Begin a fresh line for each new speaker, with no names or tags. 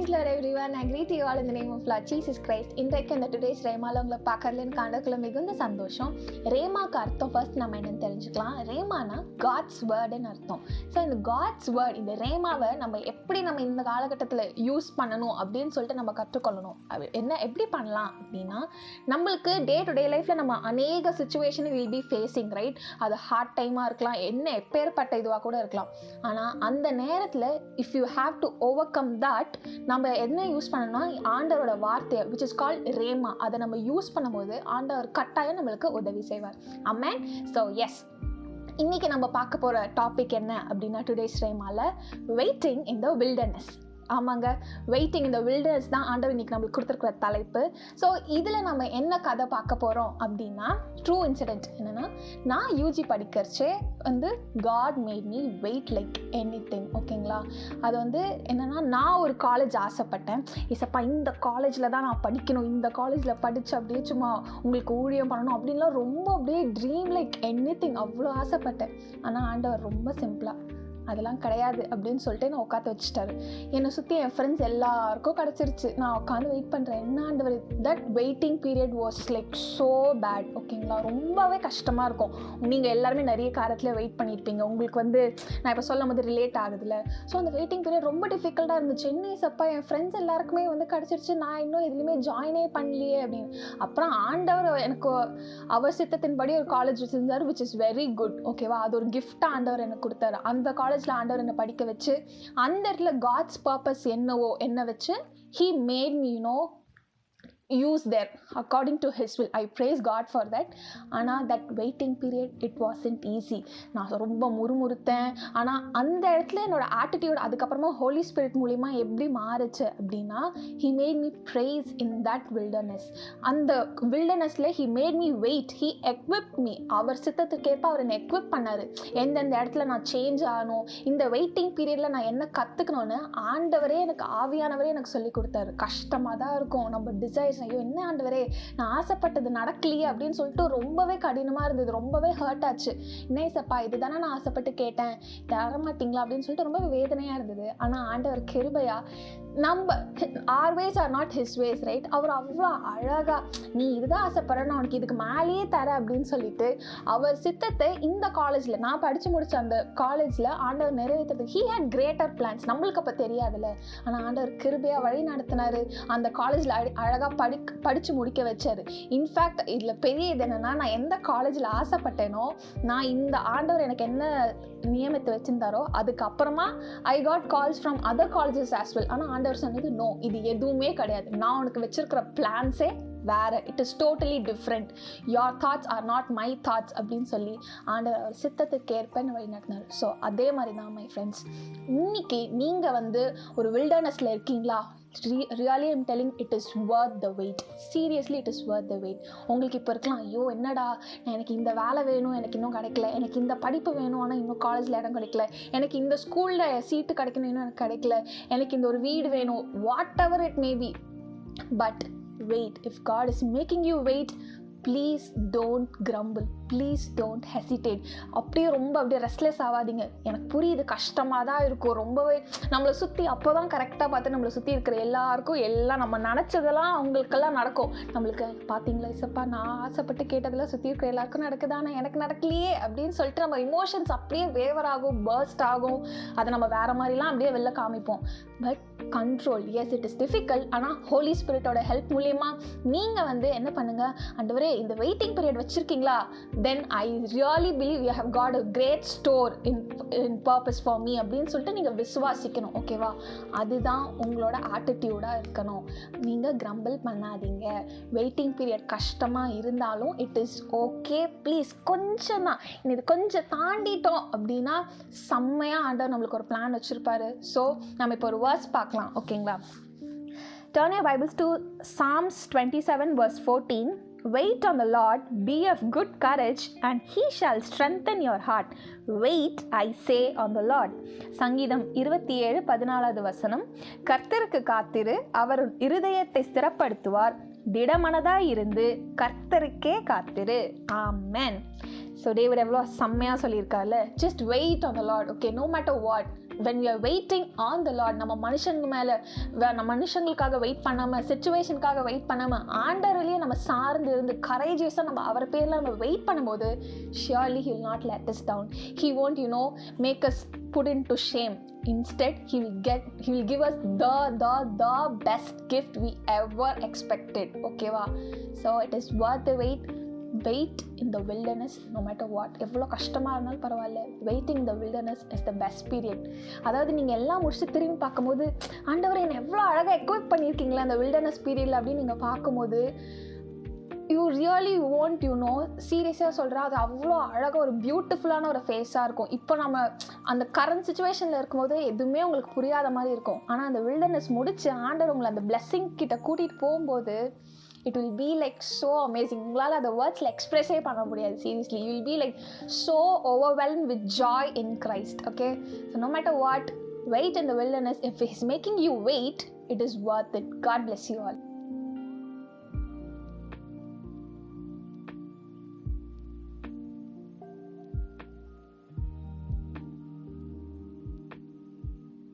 Praise Lord everyone. I greet you all இந்த name of of Lord Jesus Christ. இன்றைக்கு இந்த today's ரேமால உங்களை பார்க்கறதுல காண்டக்குள்ள மிகுந்த சந்தோஷம். ரேமாக்கு அர்த்தம் ஃபர்ஸ்ட் நம்ம என்னன்னு தெரிஞ்சுக்கலாம். ரேமானா காட்ஸ் வேர்டுன்னு அர்த்தம். ஸோ இந்த காட்ஸ் வேர்ட் இந்த ரேமாவை நம்ம எப்படி நம்ம இந்த காலகட்டத்தில் யூஸ் பண்ணணும் அப்படின்னு சொல்லிட்டு நம்ம கற்றுக்கொள்ளணும். அது என்ன எப்படி பண்ணலாம் அப்படின்னா நம்மளுக்கு டே டு டே லைஃப்பில் நம்ம அநேக situation will be facing right அது ஹார்ட் டைமாக இருக்கலாம். என்ன எப்பேற்பட்ட இதுவாக கூட இருக்கலாம். ஆனால் அந்த நேரத்தில் if you have to overcome that நம்ம என்ன யூஸ் பண்ணணும்னா ஆண்டவரோட வார்த்தையை விச் இஸ் கால் ரேமா அதை நம்ம யூஸ் பண்ணும்போது ஆண்டவர் கட்டாயம் நம்மளுக்கு உதவி செய்வார். அம்மேன் ஸோ எஸ் இன்னைக்கு நம்ம பார்க்க போகிற டாபிக் என்ன அப்படின்னா டுடேஸ் ரேமாவில் வெயிட்டிங் இன் த வில்டர்னஸ் ஆமாங்க. வெயிட்டிங் இந்த வில்டர்ஸ் தான் ஆண்டவர் இன்னைக்கு நம்மளுக்கு கொடுத்துருக்குற தலைப்பு. ஸோ இதில் நம்ம என்ன கதை பார்க்க போகிறோம் அப்படின்னா ட்ரூ இன்சிடென்ட் என்னென்னா நான் யூஜி படிக்கிறச்சே வந்து God made me wait like anything ஓகேங்களா அது வந்து என்னென்னா நான் ஒரு காலேஜ் ஆசைப்பட்டேன். இசப்பா இந்த காலேஜில் தான் நான் படிக்கணும். இந்த காலேஜில் படித்து அப்படியே சும்மா உங்களுக்கு ஊழியம் பண்ணணும் அப்படின்லாம் ரொம்ப அப்படியே ட்ரீம் லைக் எனி திங் அவ்வளோ ஆசைப்பட்டேன். ஆனால் ஆண்டவர் ரொம்ப சிம்பிளாக அதெல்லாம் கிடையாது அப்படின்னு சொல்லிட்டு நான் உட்காந்து வச்சுட்டாரு. என்னை சுற்றி என் ஃப்ரெண்ட்ஸ் எல்லாருக்கும் கிடச்சிருச்சு. நான் உட்காந்து வெயிட் பண்ணுறேன் என்ன ஆண்டவர்? That waiting period was like so bad ஓகேங்களா ரொம்பவே கஷ்டமாக இருக்கும். நீங்கள் எல்லாருமே நிறைய காரத்தில் வெயிட் பண்ணியிருப்பீங்க உங்களுக்கு வந்து நான் இப்போ சொல்லும் போது ரிலேட் ஆகுதுல்ல ஸோ அந்த வெயிட்டிங் பீரியட் ரொம்ப டிஃபிகல்ட்டாக இருந்துச்சு. என்ன சப்பா என் ஃப்ரெண்ட்ஸ் எல்லாருக்குமே வந்து கிடச்சிருச்சு. நான் இன்னும் எதுலேயுமே ஜாயினே பண்ணலையே அப்படின்னு. அப்புறம் ஆண்டவர் எனக்கு அவர் சித்தத்தின்படி ஒரு காலேஜ் வச்சுருந்தார் விச் இஸ் வெரி குட் ஓகேவா அது ஒரு கிஃப்டாக ஆண்டவர் எனக்கு கொடுத்தாரு. அந்த காலேஜில் ஆண்டவர் என்னை படிக்க வச்சு அந்த இடத்துல காட்ஸ் பர்பஸ் என்னவோ என்ன வச்சு he made me you know use there according to his will I praise God for that ஆனால் that waiting period it wasn't easy நான் ரொம்ப முறுமுறுத்தேன். ஆனால் அந்த இடத்துல என்னோட ஆட்டிடியூட் அதுக்கப்புறமா ஹோலி ஸ்பிரிட் மூலிமா எப்படி மாறுச்சு அப்படின்னா he made me praise in that wilderness அந்த வில்டர்னஸில் he made me wait he equip me அவர் சித்தத்துக்கேற்ப அவர் என்னை எக்விப் பண்ணார். எந்தெந்த இடத்துல நான் சேஞ்ச் ஆகணும் இந்த வெயிட்டிங் பீரியடில் நான் என்ன கற்றுக்கணும்னு ஆண்டவரே எனக்கு ஆவியானவரே எனக்கு சொல்லி கொடுத்தாரு. கஷ்டமாக தான் இருக்கும். நம்ம டிசைர்ஸ் ஐயோ என்ன ஆண்டவரே நான் ஆசைப்பட்டது நடக்கலையே அப்படின்னு சொல்லிட்டு ரொம்பவே கடினமாக இருந்தது. ரொம்பவே ஹர்ட் ஆச்சு. என்ன சப்பா இதுதானே நான் ஆசைப்பட்டு கேட்டேன். தரமாட்டிங்களா அப்படின்னு சொல்லிட்டு ரொம்ப வேதனையாக இருந்தது. ஆனால் ஆண்டவர் கிருபையா நம்ம our ways are not his ways right அவர் அவ்வளோ அழகாக நீ இதுதான் ஆசைப்படுற நான் உனக்கு இதுக்கு மேலேயே தரேன் அப்படின்னு சொல்லிட்டு அவர் சித்தத்தை இந்த காலேஜில் நான் படித்து முடிச்ச அந்த காலேஜில் ஆண்டவர் நிறைவேற்றுறதுக்கு ஹீ ஹேட் கிரேட்டர் பிளான்ஸ் நம்மளுக்கு அப்போ தெரியாதுல்ல. ஆனால் ஆண்டவர் கிருபையாக வழி நடத்தினார். அந்த காலேஜில் அழகாக படி படித்து முடிக்க வச்சாரு. இன்ஃபேக்ட் இதில் பெரிய இது என்னென்னா நான் எந்த காலேஜில் ஆசைப்பட்டேனோ நான் இந்த ஆண்டவர் எனக்கு என்ன நியமித்து வச்சுருந்தாரோ அதுக்கப்புறமா I got calls from other colleges as well ஆனால் ஆண்டவர் சொன்னது நோ இது எதுவுமே கிடையாது. நான் உனக்கு வச்சுருக்கிற பிளான்ஸே வேறு it is totally different your thoughts are not my thoughts அப்படின்னு சொல்லி ஆண்டவர் அவர் சித்தத்துக்கு ஏற்ப வழி நடத்தினார் ஸோ அதே மாதிரி தான் மை ஃப்ரெண்ட்ஸ் இன்னைக்கு நீங்கள் வந்து ஒரு வில்டர்னஸில் இருக்கீங்களா? Really I'm telling it is worth the wait seriously it is worth the wait உங்களுக்கு இப்போ இருக்கலாம் ஐயோ என்னடா? எனக்கு இந்த வேலை வேணும் எனக்கு இன்னும் கிடைக்கல. எனக்கு இந்த படிப்பு வேணும் ஆனால் இன்னும் காலேஜில் இடம் கிடைக்கல. எனக்கு இந்த ஸ்கூலில் சீட்டு கிடைக்கணும் இன்னும் எனக்கு கிடைக்கல. எனக்கு இந்த ஒரு வீடு வேணும் whatever it may be but wait if God is making you wait please don't grumble please don't hesitate அப்படியே ரொம்ப அப்படியே ரெஸ்ட்லெஸ் ஆகாதீங்க எனக்கு புரியுது கஷ்டமாக தான் இருக்கும். ரொம்பவே நம்மளை சுற்றி அப்போ தான் கரெக்டாக பார்த்து நம்மளை சுற்றி இருக்கிற எல்லாருக்கும் எல்லாம் நம்ம நினச்சதெல்லாம் அவங்களுக்கெல்லாம் நடக்கும். நம்மளுக்கு பார்த்தீங்களா இசப்பா நான் ஆசைப்பட்டு கேட்டதெல்லாம் சுற்றி இருக்கிற எல்லாருக்கும் நடக்குதா? ஆனால் எனக்கு நடக்கலையே அப்படின்னு சொல்லிட்டு நம்ம இமோஷன்ஸ் அப்படியே வேவர் ஆகும் பர்ஸ்ட் ஆகும். அதை நம்ம வேறு மாதிரிலாம் அப்படியே வெளில காமிப்போம். But control yes it is difficult ஆனால் ஹோலி ஸ்பிரிட்டோட ஹெல்ப் மூலியமா நீங்கள் வந்து என்ன பண்ணுங்கள் அண்டவரே இந்த வெயிட்டிங் பீரியட் வச்சுருக்கீங்களா? Then I really believe you have got a great store in in purpose for me அப்படின்னு சொல்லிட்டு நீங்கள் விசுவாசிக்கணும் ஓகேவா அதுதான் உங்களோட ஆட்டிடியூடாக இருக்கணும். நீங்கள் கிரம்பிள் பண்ணாதீங்க. வெயிட்டிங் பீரியட் கஷ்டமாக இருந்தாலும் இட் இஸ் ஓகே ப்ளீஸ் கொஞ்சம் தான் இது கொஞ்சம் தாண்டிட்டோம் அப்படின்னா செம்மையாக ஆண்டவர் நம்மளுக்கு ஒரு பிளான் வச்சுருப்பாரு. ஸோ நம்ம இப்போ ஒரு வேர்ஸ் பார்க்கலாம். பார்க்கலாம் ஓகேங்களா turn Bibles to Psalms twenty seven verse fourteen wait on the Lord be of good courage and he shall strengthen your heart wait I say on the Lord சங்கீதம் இருபத்தி ஏழு பதினாலாவது வசனம் கர்த்தருக்கு காத்திரு அவர் இருதயத்தை ஸ்திரப்படுத்துவார் திடமனதாக இருந்து கர்த்தருக்கே காத்திரு. ஆமென். ஸோ டேவிட் எவ்வளோ செம்மையாக சொல்லியிருக்காருல்ல just wait on the Lord okay no matter what when you are waiting on the Lord நம்ம மனுஷங்க மேலே நம்ம மனுஷங்களுக்காக வெயிட் பண்ணாமல் சுச்சுவேஷனுக்காக வெயிட் பண்ணாமல் ஆண்டர்லேயே நம்ம சார்ந்து இருந்து கரேஜியஸாக நம்ம அவர் பேரில் நம்ம வெயிட் பண்ணும்போது surely he'll not let us down he won't you know make us put in to shame instead he will get he will give us the the the best gift we ever expected. Okay va? So it is worth the wait. Wait in the wilderness no matter what எவ்வளோ கஷ்டமாக இருந்தாலும் பரவாயில்ல. Waiting the wilderness is the best period அதாவது நீங்கள் எல்லாம் முடிச்சுட்டு திரும்பி பார்க்கும்போது ஆண்டவர் என்னை எவ்வளோ அழகாக எக்யூப் பண்ணியிருக்கீங்களா அந்த வில்டர்னஸ் பீரியடில் அப்படின்னு நீங்கள் பார்க்கும்போது you really won't you know சீரியஸாக சொல்கிறேன் அது அவ்வளோ அழகாக ஒரு பியூட்டிஃபுல்லான ஒரு ஃபேஸாக இருக்கும். இப்போ நம்ம அந்த கரண்ட் சுச்சுவேஷனில் இருக்கும்போது எதுவுமே உங்களுக்கு புரியாத மாதிரி இருக்கும். ஆனால் அந்த வில்டர்னஸ் முடிச்சு ஆண்டர் உங்களை அந்த பிளெஸ்ஸிங் கிட்ட கூட்டிகிட்டு போகும்போது it will be like so amazing உங்களால் அதை வேர்ட்ஸில் எக்ஸ்ப்ரெஸே பண்ண முடியாது seriously you will be like so overwhelm with joy in Christ okay so no matter what wait in the wilderness if is making you wait it is worth it God bless you all